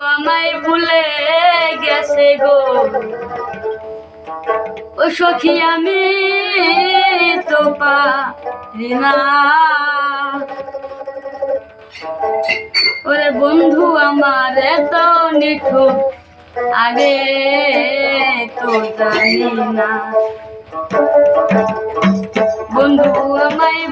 আমায় ভুলে গেছে গো। ও সখী, আমি তো পারি না। ওরে বন্ধু, আমার এত নিঠুর, আগে তো জানি না। বন্ধু, আমায়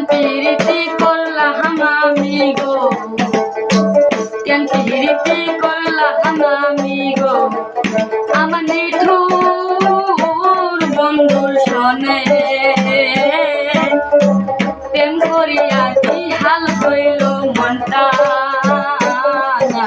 কেন পিরিতি করলাম আমি গো? কেন পিরিতি করলাম আমি গো? আমার নিঠুর বন্ধুর শোনে। প্রেম করিয়া কি হাল হইল মনটা? না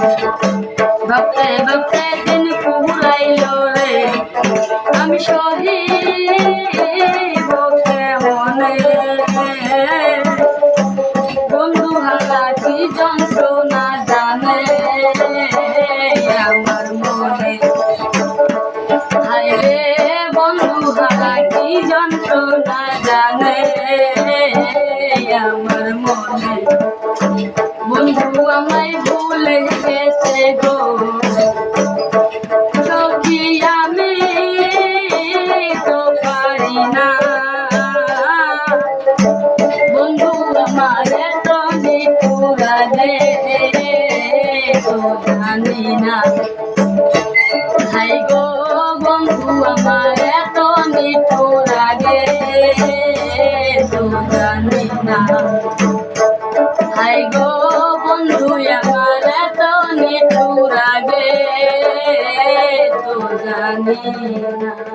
বাপে বাপে দিন ফুরাইলো রে। আমি সহিব কেমনে বন্ধু হারা কি যন্ত্রণা জানে আমার মনে? হায় রে বন্ধু হারা কি যন্ত্রণা জানে আমার মনে? বন্ধু আমায় সখী আমি তো পারি না বন্ধু আমার তো নিপুরা দে তো জানি না হাই গো বন্ধু আমার এত নিঠুর তো জানি না হাই গো বন্ধু Thank you.